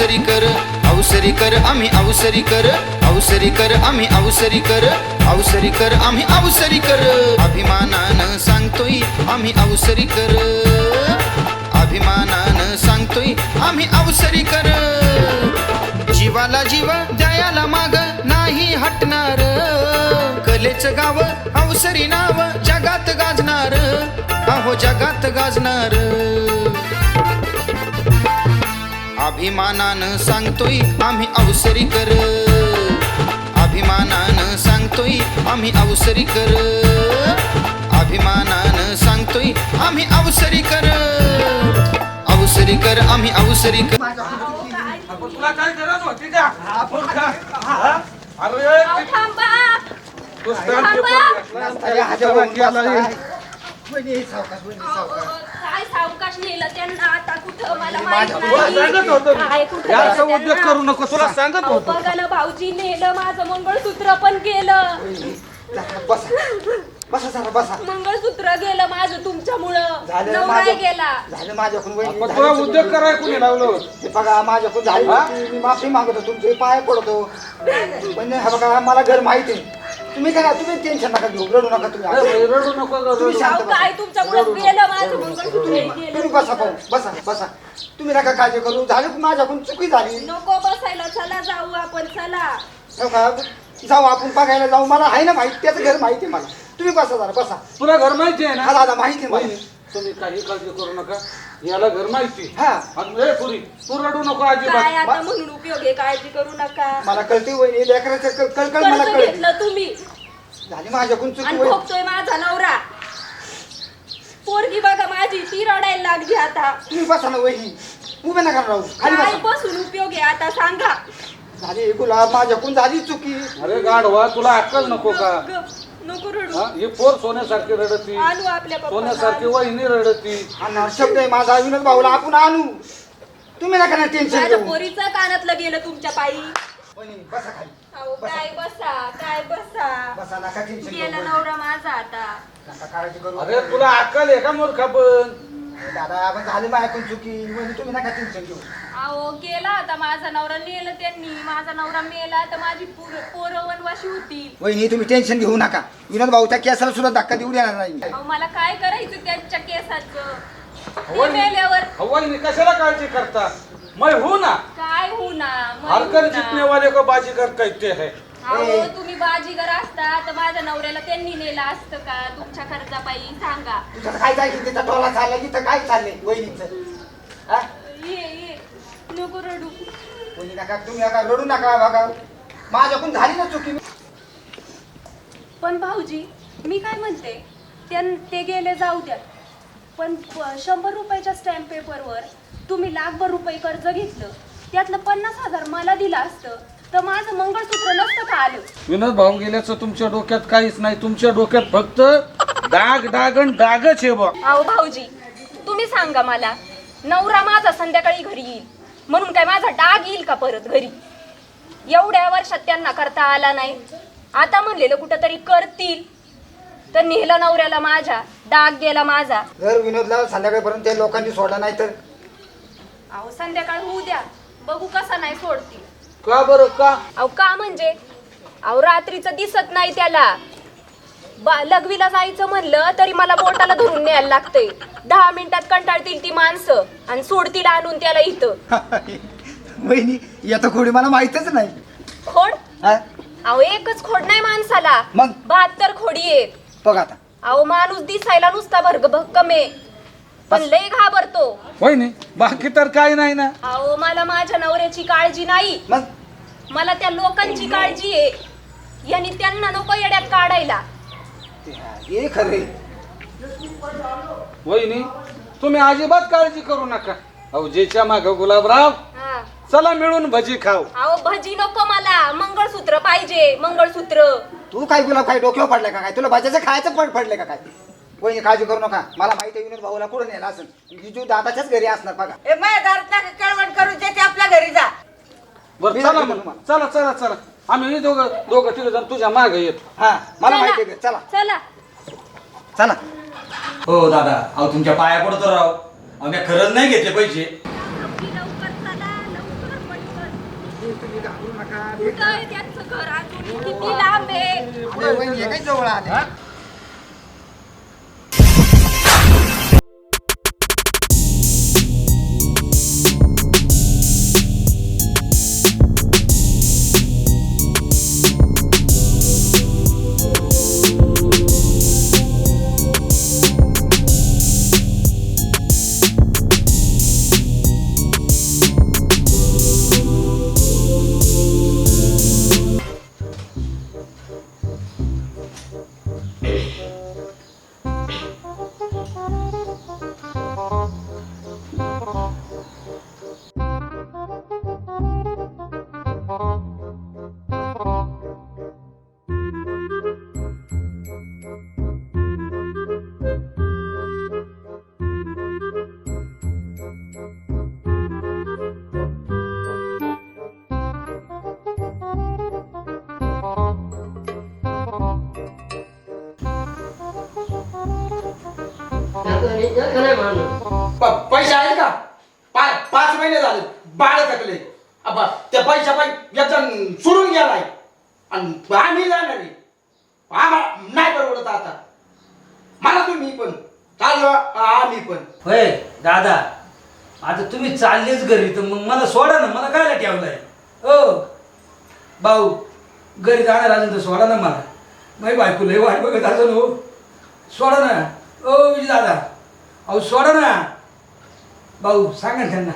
अवसरी कर अवसरी कर आम्ही अवसरी कर अवसरी कर आम्ही अवसरी कर अवसरी कर आम्ही अवसरी कर. अभिमानानं सांगतोय आम्ही अवसरी कर. अभिमानानं सांगतोय आम्ही अवसरी कर. जीवाला जीव द्यायला माग नाही हटणार. कलेच गाव अवसरी नाव जगात गाजणार. अहो जगात गाजणार. अभिमानानं सांगतोय आम्ही अवसरी कर. अभिमानानं सांगतोय आम्ही अवसरी कर. अभिमानानं सांगतोय आम्ही अवसरी कर. अवसरी कर आम्ही अवसरी कर. तुला काय गरज होती का? अरे तू सावकाश नेलं त्यांना. आता कुठं मला माहीत तुला सांगत होतो मी. काय कुठं या नेलं असं उद्योग त्यांना? करू नको. तुला सांगत अहो, होतो. बघा ना भाऊजी नेलं माझं मंगळसूत्र पण गेलं. बसा बसा जरा बसा. मंगळसूत्र गेलं माझं तुमच्यामुळं. झालं गेला. झालं माझ्याकडून वहिनी, पण झालं तुला चुकलं. उद्योग करायला कोणी लावलं हे बघा माझ्याकडून झाली हा? मी माफी मागतो तुमचे पाय पडतो. पण हा बघा मला घर माहिती आहे. तुम्ही काय तुम्ही टेन्शन नका घेऊ रडू नका तुम्ही. रडू नको तुम्ही रडू शांत अहो, काय तुमच्यामुळं गेलं माझं मंगळसूत्र तुम्ही गेलं. बसा पाहू बसा बसा. तुम्ही नका काळजी करू. झाली माझ्याकडून चुकी झाली. नको बसायला. चला जाऊ आपण चला. हो का? जाऊ आपण बघायला जाऊ. मला आहे ना माहिती त्याचं घर माहिती आहे मला. तुम्ही बसा जरा बसा. तुला घर माहिती आहे हा ना दादा माहिती आहे वहिनी, तुम्ही काही काळजी करू नका. याला घर माहिती. हा. आणि ए, पुरी तू रडू नको काय अजिबात आता म्हणून उपयोग आहे? काळजी करू नका. मला कळते वहिनी लेकराचं कळ- कळकळ मला कर्ज कळते. घेतलं तुम्ही. झाली माझ्याकडून चुकी आणि वहिनी भोगतोय माझा नवरा. पोरगी बघा माझी ती रडायला लागली आता. तुम्ही बसा ना वहिनी. उभे नका राहू. खाली काय बसा. बसून उपयोग आहे आता सांगा. झाली गुलाब माझ्याकडून झाली चुकी. अरे गाढवा तुला अक्कल नको का? ग- नको रडू. हा? ही पोर सोन्यासारखी रडती. आणू आपल्या सोन्यासारखी वहिनी रडती. आणि शब्द आहे माझा. विनोद भाऊला आपण आणू. तुम्ही नका ना टेन्शन माझ्या घेऊ. पोरीचं कानातलं गेलं तुमच्या पायी. वहिनी, बसा खाली. अहो काय बसा काय बसा? बसा नका टेन्शन घेऊ गेला. नवरा माझा आता. नका काळजी करू. अरे तुला अक्कल आहे का मूर्खा पण दादा आपण झाली चुकी. वहिनी तुम्ही नका टेन्शन घेऊ. अहो गेला आता माझा नवरा नेलं त्यांनी. माझा नवरा मेला तर माझी पोर- पोरं वनवाशी होतील. वहिनी तुम्ही टेन्शन घेऊ नका. विनोद भाऊच्या केसाला सुद्धा धक्का देऊ देणार नाही. अहो मला काय करायचं त्यांच्या केसाचं? ते. मेल्यावर कशाला काळजी करता? मैं हूं ना. काय होणार हर कर जितने वाले को बाजीगर कहते हैं अहो तुम्ही बाजीगर असता तर माझ्या नवऱ्याला त्यांनी नेलं असतं का? तुमच्या खर्चापायी सांगा. तुझं काय जायचं तिथं टोला चालला तिथं काय चाललंय? वहिनीचं. हा? ये ये. नको रडू. वहिनी नका तुम्ही नका रडू नका बघा. माझ्याकडून झाली ना चुकी? पण भाऊजी मी काय म्हणते? त्यां ते गेले जाऊ द्या पण प- शंभर रुपयाच्या स्टॅम्प पेपरवर तुम्ही लाखभर रुपये कर्ज घेतलं. त्यातलं पन्नास हजार मला दिलं असतं. तर माझं मंगळसूत्र नसतं का आलं? विनोद भाऊ गेल्याचं तुमच्या डोक्यात काहीच नाही. तुमच्या डोक्यात फक्त डाग डागण डागच आहे बा. अहो भाऊजी तुम्ही सांगा मला नवरा माझा संध्याकाळी घरी येईल. म्हणून काय माझा डाग येईल का परत घरी? एवढ्या वर्षात त्यांना करता आला नाही. आता म्हणलेलं कुठं तरी करतील. तर नेलं नवऱ्याला माझ्या डाग गेला माझा. जर विनोदला संध्याकाळपर्यंत त्या लोकांनी सोडला नाही तर? अहो संध्याकाळ होऊ द्या. बघू कसा नाही सोडतील. का बरं का? अहो का म्हणजे? अहो रात्रीचं दिसत नाही त्याला. बा लघवीला जायचं म्हणलं तरी मला बोटाला धरून न्यायला लागतंय. दहा मिनिटात कंटाळतील ती माणसं आणि सोडतील आणून त्याला इथं. वहिनी येतं खोडी मला माहितच नाही. खोड? हा? अहो एकच खोड नाही माणसाला. मग? बहात्तर खोडी आहेत. बघ आता. अहो माणूस दिसायला नुसता भर्ग भक्कमे पण लय घाबरतो. वहिनी बाकी तर काही नाही ना. अहो मला माझ्या नवऱ्याची काळजी नाही. मग? मला त्या लोकांची काळजी आहे. यांनी त्यांना नको येड्यात काढायला. हे खरे. वहिनी तुम्ही अजिबात काळजी करू नका. अहो जेच्या माग गुलाबराव हा. चला मिळून भजी खाऊ. अहो भजी नको मला. मंगळसूत्र पाहिजे मंगळसूत्र. तू काय गुलाब काय डोक्यावर पडलाय का काय? तुला भाज्याचं खायचं पड पडलंय का काय? वहिनी काळजी करू नका. मला माहिती आहे विनोद भाऊला कुठं नेला असेल. जिजू दादाच्याच घरी असणार बघा. ए माझ्या दारात नका कळवण करू दे ते आपल्या घरी जा. बरं मी चला जातो मग. तुम्हाला. चला चला चला. आम्ही दोघं दोघं तिघ जण तुझ्या मागे येतो. हा मला चला. माहिती आहे चला. चला. चला. हो दादा. अहो तुमच्या पाया पडतो राव. अहो मी खरंच नाही घेतले पैसे. लवकर कुठं आहे त्यांचं घर अजून किती लांब आहे? अरे वहिनी, काय जवळ आले प- पैसे आहेत का? पा- पाच महिने झाले. बाळ थकले. अबा, त्या पैशा पाय याचा सोडून गेलाय. आणि आम्ही जाणार आहे. आम्हाला नाही परवडत आता. मला तुम्ही पण. चाललो आम्ही पण. होय दादा. आता तुम्ही चाललेच घरी तर मग मला सोडा ना. मला काय ठेवलंय? ओ भाऊ घरी जाणार अजून तर सोडा ना मला. माझी बायको लय वाट बघत अजून हो. सोडा ना. ओ विजय दादा. अहो सोडा ना. भाऊ सांगा ना त्यांना.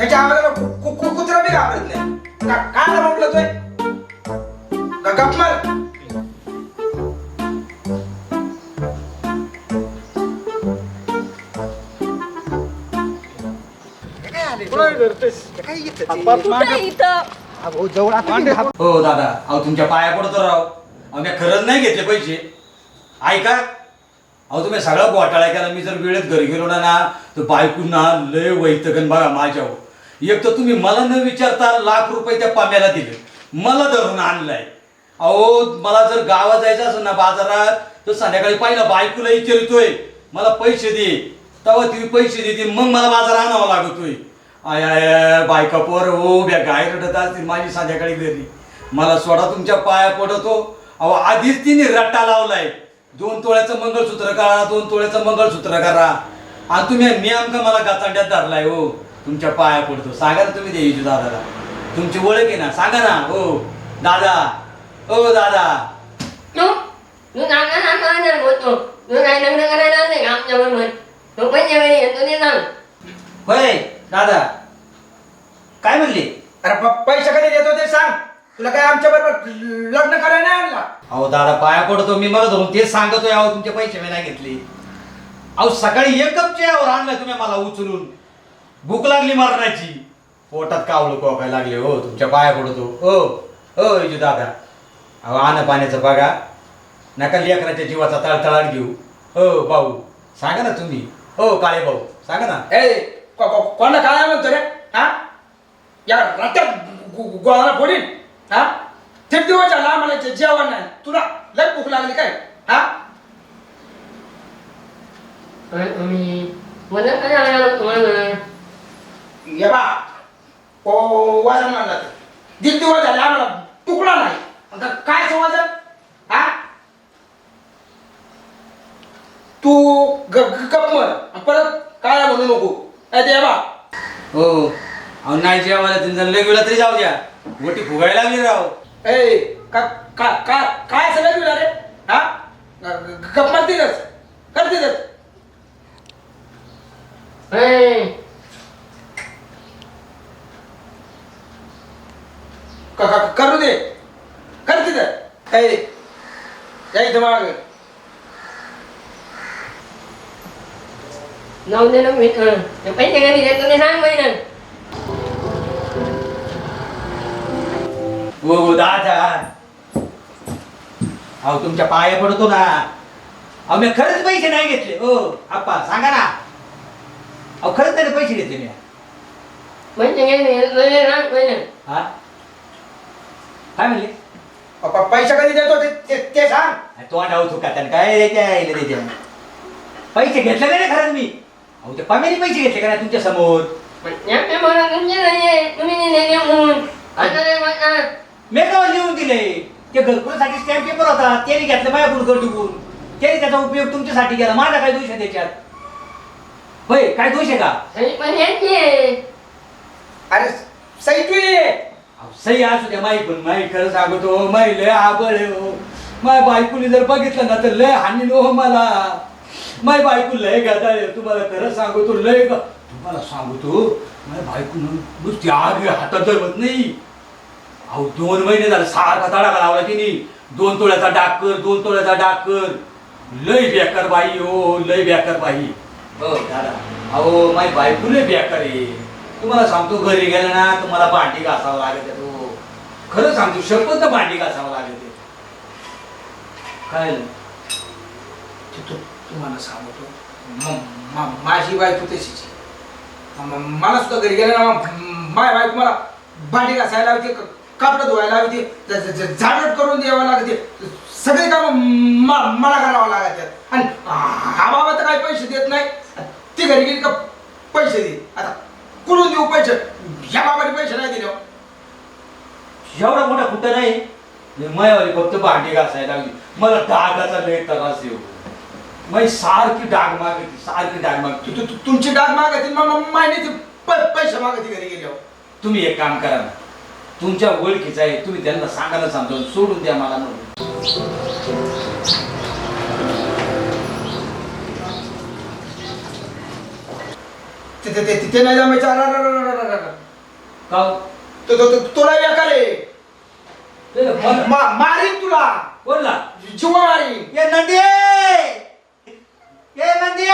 त्याच्या आवाजाला कु- कुत्रा बी घाबरत नाही. का काय बोंबलतोय का गप मार. काय आले काय येतं ते? कुठं आहे इथं. अहो, जवळ आता तुम्ही घाबरू हो दादा. अहो तुमच्या पाया पडतो राव. अहो मी खरंच नाही घेतले पैसे. ऐका. अहो तुम्ही सगळं घोटाळा केला. मी जर वेळेत घरी गेलो ना ना तर बायकून ना लय वैतकन बघा माझ्यावर. एक तर तुम्ही मला न विचारता लाख रुपये त्या पाम्याला दिले. मला धरून आणलाय. अहो मला जर गावात जायचं असेल ना बाजारात तर संध्याकाळी पाहिलं बायकोला विचारतोय मला पैसे दे. तेव्हा ती पैसे देते मग मला बाजार आणावा लागतोय. आय आय बायका पोर हो ब्या गाय रडत असतील माझी संध्याकाळी घरी. मला सोडा तुमच्या पाया पडतो. अहो आधीच तिने रट्टा लावलाय. दोन तोळ्याचं मंगळसूत्र करा दोन तोळ्याचं मंगळसूत्र करा. आणि तुम्ही नेमकं मला गाचांड्यात धरलाय हो? तुमच्या पाया पडतो. सांगा ना तुम्ही देवीची दादाला. तुमची ओळख आहे ना. सांगा ना. हो. दादा. हो दादा. ito ni lang. होय दादा. काय म्हणले? अरे प- पैसे कधी देतो ते सांग. तुला काय आमच्या बरोबर लग्न करायला नाही आणला? अहो दादा पाया पडतो. मी मला धरून तेच सांगतोय. अहो तुमचे पैसे मी नाही घेतले. अहो सकाळी एक कप चहावर आणलाय तुम्ही मला उचलून. भूक लागली मरणाची. पोटात कावलं कोकाय लागले हो तुमच्या पाया पडतो. हो हो विजू दादा. अहो आण पाण्याचं बघा. नका लेकराच्या जीवाचा तळतळाट घेऊ. हो भाऊ सांगा ना तुम्ही. हो काळे भाऊ सांगा ना. ए को- को- कोणाला काय म्हणतो रे? हा? या रट्ट्यात गोळाला फोडीन. हा? ते दिवस झाला जेवण नाही. तुला लय भूक लागली काय? हा? Kami, wala ये बा ओ वजन म्हणलं. दीड दिवस झाले आम्हाला तुकडा नाही. आता काय वजन हा? तू गप मर. आणि परत काय म्हणू नको. काय ते बा हो. अहो नाही जेवायला जर लय गेला तरी जाऊ द्या. गोटी फुगायला लागली राव ए का का का काय सगळं तुला रे? हा? गप मारतीलच करतीलच Hey, क- क- करू दे कर तिथं ए या इथं माग जाऊ दे ना मी. ते पैसे कधी देतो ते सांग बहिण हो हो दादा अहो तुमच्या पाया पडतो ना अहो मी खरंच पैसे नाही घेतले हो आप्पा सांगा ना अहो खरंच नाही पैसे घेतले मी सांग बहिण हा काय म्हणले? प- पैसे कधी देतो ते- ते ते सांग. तोंड आहो तुका त्यानं काय द्यायच्या आईला पैसे घेतले का नाही खरंच मी अहो ते पामेने पैसे घेतले का नाही तुमच्यासमोर? मी का लिहून दिले. ते घरकुलासाठी स्टॅम्प पेपर होता. त्याने घेतलं माझ्याकडून घर टिकून त्याने त्याचा उपयोग तुमच्यासाठी केला. माझा काय दोष आहे त्याच्यात? होय काय दोष आहे का. अरे सही तू ये सही असू द्या माई पण माई खरं सांगतो हो, माई लय आबळ आहे हो. माय बायकोने जर बघितलं ना तर लय हानी हो मला. माय बायको लय गदाळ तुम्हाला खरं सांगतो लय ग तुम्हाला सांगतो माझ्या बायको नुसती आग हातात धरवत नाही. अहो दोन महिने झाले सारखा तडाखा लावला तिने. दोन तोळ्याचा डाकर दोन तोळ्याचा डाकर लय बेकार बाई हो लय बेकार बाई. हो दादा. अहो माय बायको लय बेकार आहे. तुम्हाला सांगतो घरी गेलं ना तुम्हाला भांडी घासावं लागत आहे हो. खरं सांगतो शपथ भांडी घासावं लागत आहे काय तुम्हाला सांगतो माझी बायको तशीच मला सुद्धा घरी गेलं ना माय बायको मला भांडी घासायला लावते कापडं धुवायला लावते झाडट करून द्यावं लागते. सगळे काम मला करावं लागतात. आणि हा बाबा तर काही पैसे देत नाही. ती घरी गेली का पैसे दे आता कुठून देऊ पैसे? ह्या बाबाने पैसे नाही दिले. हो. एवढा मोठा कुठं नाही? मयावाली फक्त भांडी घासायला लागली. मला डागाचा लय त्रास येऊ मै सारखी डाग मागती सारखी डाग तु- मागती. तु- तु- तुमची डाग मागतील माहिती पैसे मागती घरी गेल्यावर. तुम्ही एक काम करा ना. तुमच्या ओळखीचं आहे तुम्ही त्यांना सांगायला सांगतो सोडून द्या मला म्हणून. ते ते- ते- ते नाही जमायचं. अरे, अरे, अरे, अरे, अरे, अरे. का? तो- तो- तो- तुला ते ना, कोण- मारीन तुला. कोणला जीव मारीन. ये नंदी ये नंदी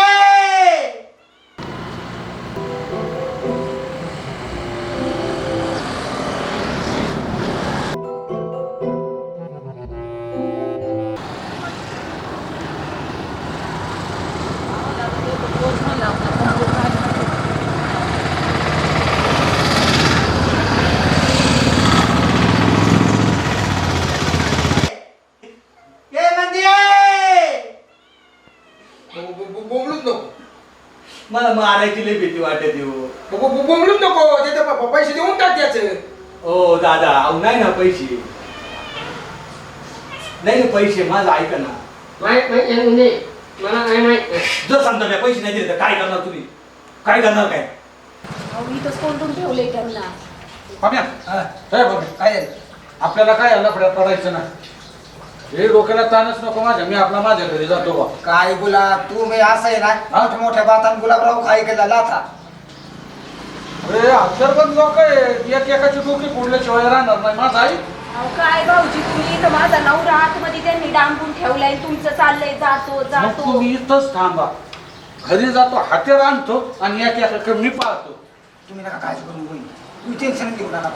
लय भीती वाटते हो बोंबलूच नको प- पैसे देऊन टाक त्याचं. ओ दादा अहो नाही ना पैसे. नाही ना पैसे माझं ऐका ना. माहीत म्हणजे मला माहीत. जर समजा मी पैसे नाही दिले तर काय करणार तुम्ही? काय करणार काय? इथंच कोणतून ठेवलंय त्यांना. पाम्या हा. हे बघ काय? आपल्याला काय लफड्यात पडायचं ना हे डोक्याला ताणच नको माझ्या मी आपला माझ्या घरी जातो बा. काय गुलाब तू मी असं आहे ना मोठ्या मोठ्या बातान गुलाबराव काय केला लाथा. अरे अक्षरबंद लोक आहे. एक एकाची डोकी फोडल्याशिवाय राहणार नाही. माझा आई? अहो काय भाऊजी तुम्ही इथं माझा नवरा आतमध्ये त्यांनी डांबून ठेवलाय. तुमचं चाललंय जातो मग जातो. तुम्ही इथंच थांबा. घरी जातो हातेर आणतो आणि एक एकाकडे मी पाहतो तुम्ही नका काळजी करून तुम्ही टेन्शन घेऊ नका.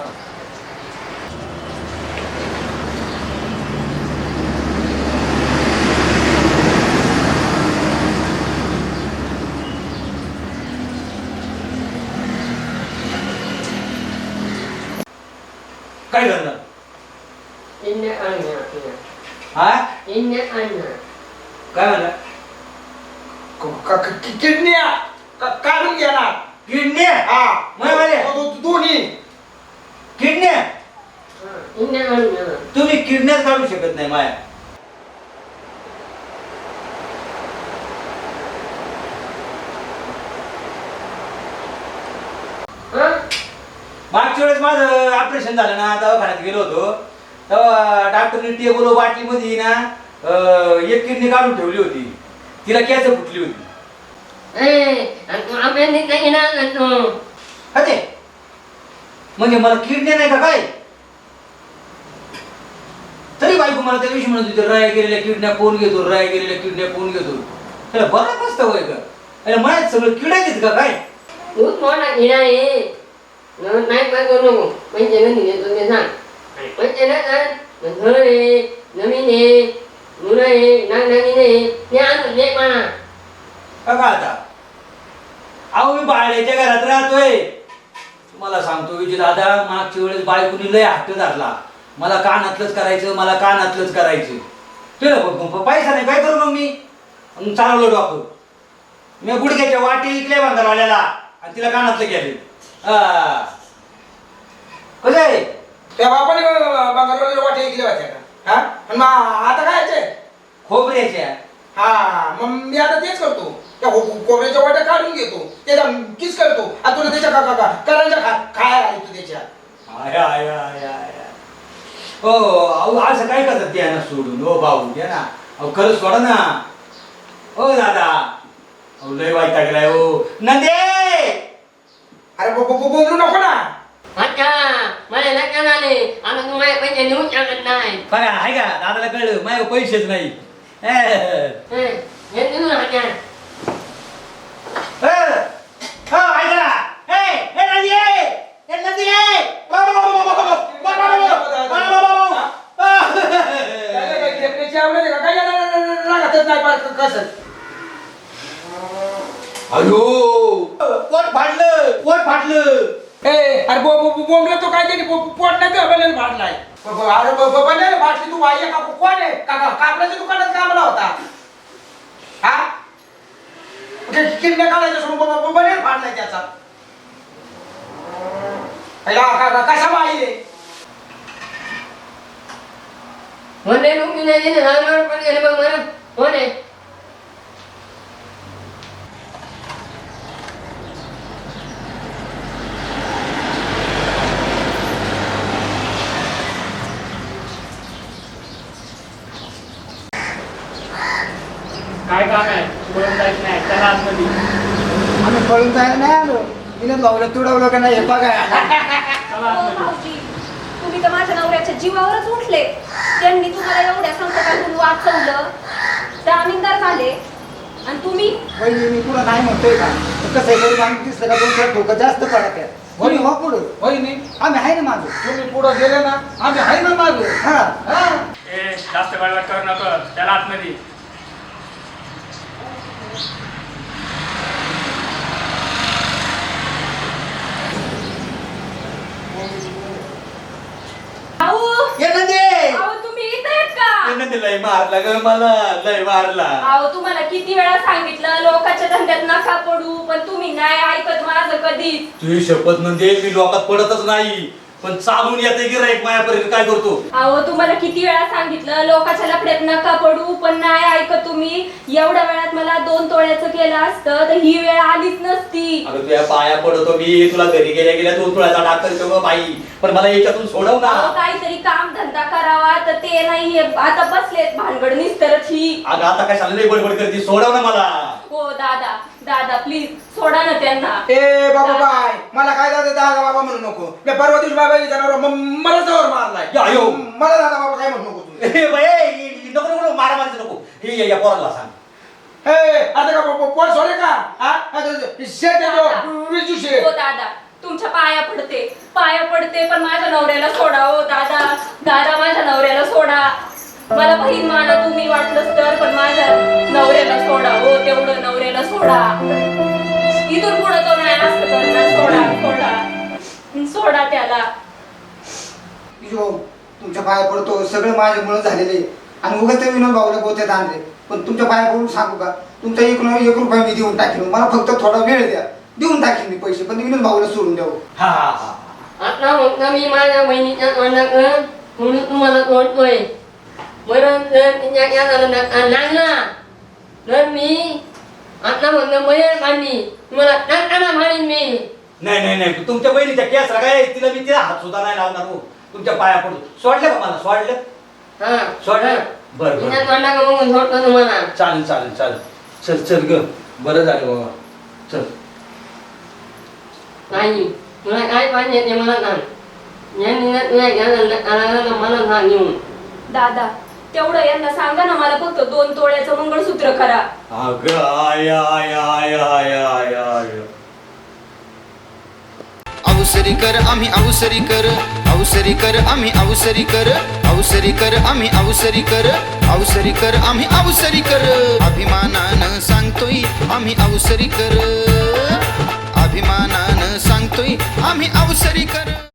काय करणार इंडिया आणणार हा? काय म्हणा क- क- क- किडन्या का- काढून घेणार किडन्या हा. दो- दो- दोन्ही. आणणार तुम्ही किडन्याच काढू शकत नाही माया हा मागच्या वेळेस माझं ऑपरेशन झालं ना दवाखान्यात गेलो होतो. तेव्हा डॉक्टरने टेबल बाटलीमध्ये ना अं, एक किडनी काढून ठेवली होती. तिला कॅच फुटली होती. नाही तू ते म्हणजे मला किडनी नाही का काय? तरी बायको मला त्या दिवशी म्हणत होती राय गेलेल्या किडन्या कोण घेतो राय गेलेल्या किडन्या कोण घेतो? त्याला बरं कसतं वय का अरे माहीत सगळं किडायचीत का काय? दूध मोठा किडा आहे. lớn mấy mấy con nung mấy chị mấy chị tôi nghe sang mấy chị nói rằng mình thơ đi nó mi đi nó đây nhà mà बघा आता अहो मी बाळ्याच्या घरात राहतोय तुम्हाला सांगतो विजय दादा मागच्या वेळेस बायकोनी लय हट्ट धरला मला कानातलंच करायचं मला कानातलंच करायचं तुला बघ पैसा नाही काय करू मग मी मग डॉक्टर मी गुडघ्याच्या वाटी इकल्या बांधा आल्याला आणि तिला कानातलं गेले कसं आहे? त्या बापाने बंगारवाले वाटे ऐकले होत्या का हा? आणि मग आता काय यायचंय? खोबऱ्याच्या. हा मग मी आता तेच करतो. त्या को- कोबऱ्याच्या वाट्या काढून घेतो. त्याचा किस करतो? आणि तुला त्याच्या का का का करांच्या खा खायला घालतो त्याच्या. आय आय आय आय हो अहो असं काय करतात ते ना सोडून? हो भाऊ द्या ना. अहो खरंच सोडा ना. हो दादा. अहो लय वाईट गेलाय हो. नंदे! अरे बो- बो- बो- बोलू नको ना अच्छा मला लक्षात आले आता तुम्हाला पैसे देऊ शकत नाही बघा आहे का दादाला कळलं माझ्या पैसेच नाही ए, हे, हे देऊन हात्या ए, हो, ऐका ना. नंदी, नंदी, काय आहे का? काय लागतच नाही पार क- कसं अयो फाडलं पोट फाडलं ए अरे बो बो- बो- बोंबलं तो काय पो- पोट नाही तर बनेल फाडलाय ब- ब- अरे ब- ब- बनेल फाटली तू वाई का कोण आहे? का का- कापडाच्या दुकानात कामला होता. हा? कि- किडण्या काढायच्या सोडून ब- ब- बनेल फाडलाय त्याचा. अय्या, का- का- कसा बाई आहे? पण गेले बघ मला कोण आहे काय काम आहे पळून जायचं नाही त्याला आतमध्ये आम्ही पळून जायला नाही आलो विनोद भाऊला तुडवलं का नाही हे भाऊजी तुम्ही तर माझ्या नवऱ्याच्या जीवावरच उठले त्यांनी तुम्हाला एवढ्या संकटातून वाचवलं जामीनदार झाले आणि तुम्ही वहिनी मी पुढं नाही म्हणतोय का कसं आहे आम्ही दिसलं का दोन ठोकं जास्त पडत आहे वहिनी हो पुढं वहिनी आम्ही आहे ना माझं तुम्ही पुढे गेले ना आम्ही आहे ना माग. हा ए जास्त गडबड करू नको. त्याला आतमध्ये भाऊ ये नंदे अहो तुम्ही इथे आहेत का ये नंदे लय मारला ग मला लय मारला. अहो तुम्हाला किती वेळा सांगितलं लोकांच्या धंद्यात नका पडू पण तुम्ही नाही ऐकत माझं कधीच. तुझी शपथ नंदे मी लोकात पडतच नाही. पण चालून येते गिराईक मायापर्यंत काय करतो? अहो तुम्हाला किती वेळा सांगितलं लोकांच्या लफड्यात नका पडू? पण नाही ऐकत तुम्ही. एवढ्या वेळात मला दोन तोळ्याचं केलं असतं तर ही वेळ आलीच नसती. अगं तुझ्या पाया पडतो मी. तुला घरी गेल्या गेल्या दोन तुळ्याचा डाक्टर ठेव बाई. पण मला याच्यातून सोडव ना. अहो काहीतरी काम धंदा करावा तर ते नाही आता बसलेत भानगड निस्तरच. ही अगं आता काय झालं लय बडबड करते? सोडव ना मला. हो दादा. दादा प्लीज सोडा ना त्यांना. ए बाबा बाय मला काय दादा दादा बाबा म्हणू नको. मी परवा दिवशी बाबा जाणार मला जवळ मारलाय. या, यो. मला दादा बाबा काय म्हणू नको तू ए बाई, ए, इ- नको नको मारा मारायचं नको. हे या- या पोराला सांग. ए आता का पो- पोट सोडे का? हा? आता शेट आहे तो, विजू शेट हो दादा. तुमच्या पाया पडते. पाया पडते पण माझ्या नवऱ्याला सोडा हो दादा. दादा माझ्या नवऱ्याला सोडा. मला बहीण माना तुम्ही वाटलंच तर पण माझ्या नवऱ्याला सोडा. हो तेवढं नवऱ्याला सोडा. इथून पुढे तो नाही असं करणार. सोडा सोडा. सोडा त्याला. जो तुमच्या पाया पडतो. सगळं माझ्यामुळे झालेलं आहे. आणि उगाच ते विनोद भाऊला गोत्यात आणले. पण तुमच्या पाया पडून सांगू का? तुमचा एक न- एक रुपया मी देऊन टाकेन. मला फक्त थोडा वेळ द्या. देऊन टाकेन मी पैसे पण ते विनोद भाऊला सोडून द्यावं. हा हा हा. आता मग मी माझ्या बहिणीच्या म्हणून तुम्हाला तोडतोय बरं जर या लागला तर मी आता म्हणलं मयर मांडली तुम्हाला टाकताना मारीन मी नाही नाही नाही तुमच्या बहिणीच्या केस काय तिला मी तिला हात सुद्धा नाही लावणार हो तुमच्या पाया पडतो सोडलं का मला सोडलं हा सोडलं बर बर तोंडाकडं बघून सोडतो तुम्हाला चालेल चालेल चालेल चल चल ग बरं झालं बाबा चल नाही तुला काय पाहिजे ते मला सांग यांनी ना तुला घ्यायला आला मला सांग येऊन दादा तेवढं यांना सांगा ना मला फक्त दोन तोळ्याचं मंगळसूत्र करा. अगं आय आय आय आय आय आय. अवसरी कर आम्ही अवसरी कर. अवसरी कर आम्ही अवसरी कर. अवसरी कर आम्ही अवसरी कर. अवसरी कर आम्ही अवसरी कर. अभिमानानं सांगतोय आम्ही अवसरी कर. अभिमानानं सांगतोय आम्ही अवसरी कर.